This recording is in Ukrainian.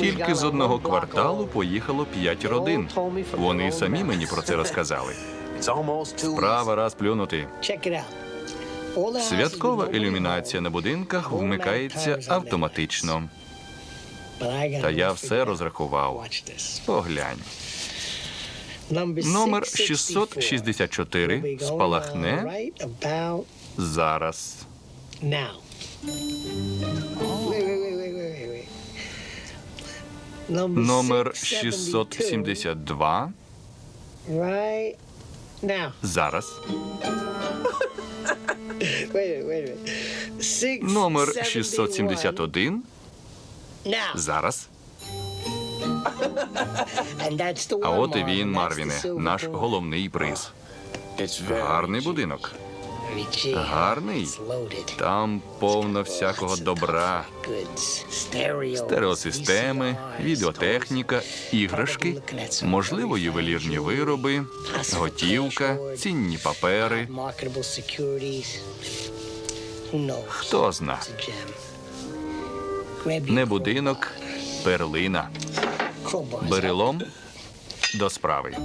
Тільки з одного кварталу поїхало п'ять родин. Вони самі мені про це розказали. Права раз плюнути. Святкова ілюмінація на будинках вмикається автоматично. Та я все розрахував. Поглянь. Номер 664 спалахне Зараз. Номер 672. Зараз. Номер 671. Зараз. А от і він, Марвіне, наш головний приз. Гарний будинок. Гарний. Там повно всякого добра. Стереосистеми, відеотехніка, іграшки, можливо, ювелірні вироби, готівка, цінні папери. Хто зна? Не будинок, перлина. Берелом до справи.